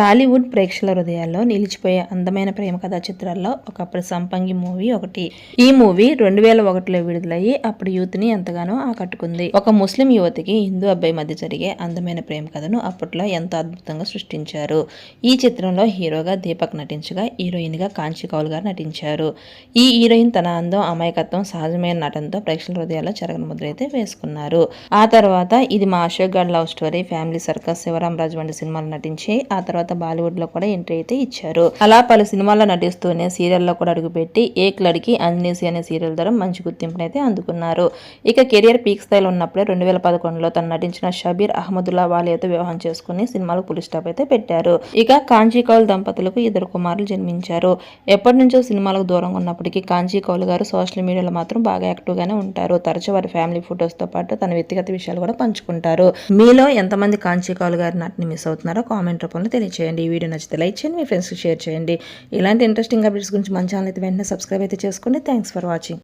టాలీవుడ్ ప్రేక్షకుల హృదయాల్లో నిలిచిపోయే అందమైన ప్రేమ కథా చిత్రాల్లో ఒకప్పుడు సంపంగి మూవీ ఒకటి. ఈ మూవీ రెండు వేల ఒకటిలో విడుదలయ్యి అప్పుడు యూత్ని ఎంతగానో ఆకట్టుకుంది. ఒక ముస్లిం యువతికి హిందూ అబ్బాయి మధ్య జరిగే అందమైన ప్రేమ కథను అప్పట్లో ఎంతో అద్భుతంగా సృష్టించారు. ఈ చిత్రంలో హీరోగా దీపక్ నటించగా హీరోయిన్గా కాంచి కౌల్ గారు నటించారు. ఈ హీరోయిన్ తన అందం అమాయకత్వం సహజమైన నటనతో ప్రేక్షకుల హృదయాల్లో చెరగని ముద్ర అయితే వేసుకున్నారు. ఆ తర్వాత ఇది మా Ashok Gadh love story family circus Sivaram Raju వంటి సినిమాలు నటించి ఆ తర్వాత బాలీవుడ్లో కూడా ఎంట్రీ అయితే ఇచ్చారు. అలా పలు సినిమాల్లో నటిస్తూనే సీరియల్లో కూడా అడుగుపెట్టి ఏక్ లడికి అంజనీసి అనే సీరియల్ ద్వారా మంచి గుర్తింపునైతే అయితే అందుకున్నారు. ఇక కెరియర్ పీక్ స్థాయిలో ఉన్నప్పుడే రెండు వేల పదకొండులో తను నటించిన షబీర్ అహ్మదుల్లా వాలియాతో వివాహం చేసుకుని సినిమాలకు పులి స్టాప్ అయితే పెట్టారు. ఇక కాంచీ కౌల్ దంపతులకు ఇద్దరు కుమారులు జన్మించారు. ఎప్పటి నుంచో సినిమాలకు దూరంగా ఉన్నప్పటికీ కాంచీ కౌల్ గారు సోషల్ మీడియాలో మాత్రం బాగా యాక్టివ్ గానే ఉంటారు. తరచూ వారి ఫ్యామిలీ ఫొటోస్తో పాటు తన వ్యక్తిగత విషయాలు కూడా పంచుకుంటారు. మీలో ఎంతమంది కాంచీ కౌల్ గారి నటిని మిస్ అవుతున్నారో కామెంట్ రూపంలో తెలియచేయండి ఈ వీడియో నచ్చితే లైక్ చేయండి. మీ ఫ్రెండ్స్కి షేర్ చేయండి. ఇలాంటి ఇంట్రెస్టింగ్ అప్డేట్స్ గురించి మన ఛానల్ అయితే వెంటనే సబ్స్క్రైబ్ అయితే చేసుకోండి. Thanks for watching